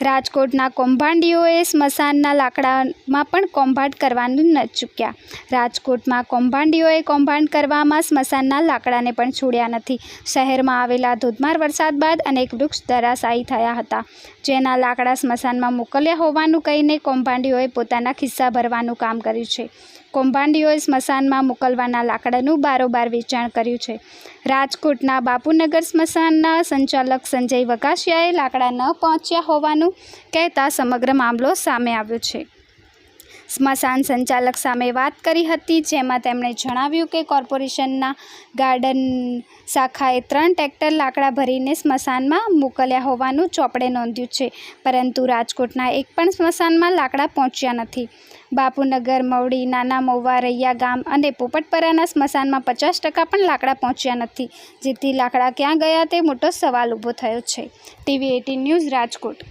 રાજકોટના કૌભાંડીઓએ સ્મશાનના લાકડામાં પણ કૌભાંડ કરવાનું ન ચૂક્યા. રાજકોટમાં કૌભાંડીઓએ કૌભાંડ કરવામાં સ્મશાનના લાકડાને પણ છોડ્યા નથી. શહેરમાં આવેલા ધોધમાર વરસાદ બાદ અનેક વૃક્ષ ધરાશાયી થયા હતા. જેના લાકડા સ્મશાનમાં મોકલ્યા હોવાનું કહીને કૌભાંડીઓએ પોતાના ખિસ્સા ભરવાનું કામ કર્યું છે. કૌભાંડીઓએ સ્મશાનમાં મોકલવાના લાકડાનું બારોબાર વેચાણ કર્યું છે. રાજકોટના બાપુનગર સ્મશાનના સંચાલક સંજય વઘાસિયાએ લાકડા ન પહોંચ્યા હોવાનું કહેતા સમગ્ર મામલો સામે આવ્યો છે. સ્મશાન સંચાલક સામે વાત કરી હતી, જેમાં તેમણે જણાવ્યું કે કોર્પોરેશનના ગાર્ડન શાખાએ ત્રણ ટ્રેક્ટર લાકડા ભરીને સ્મશાનમાં મોકલ્યા હોવાનું ચોપડે નોંધ્યું છે, પરંતુ રાજકોટના એક પણ સ્મશાનમાં લાકડા પહોંચ્યા નથી. બાપુનગર, મવડી, નાના મૌવા, રૈયા ગામ અને પોપટપરાના સ્મશાનમાં પચાસ ટકા પણ લાકડા પહોંચ્યા નથી. જેથી લાકડા ક્યાં ગયા તે મોટો સવાલ ઊભો થયો છે. TV eighteen news Rajkot.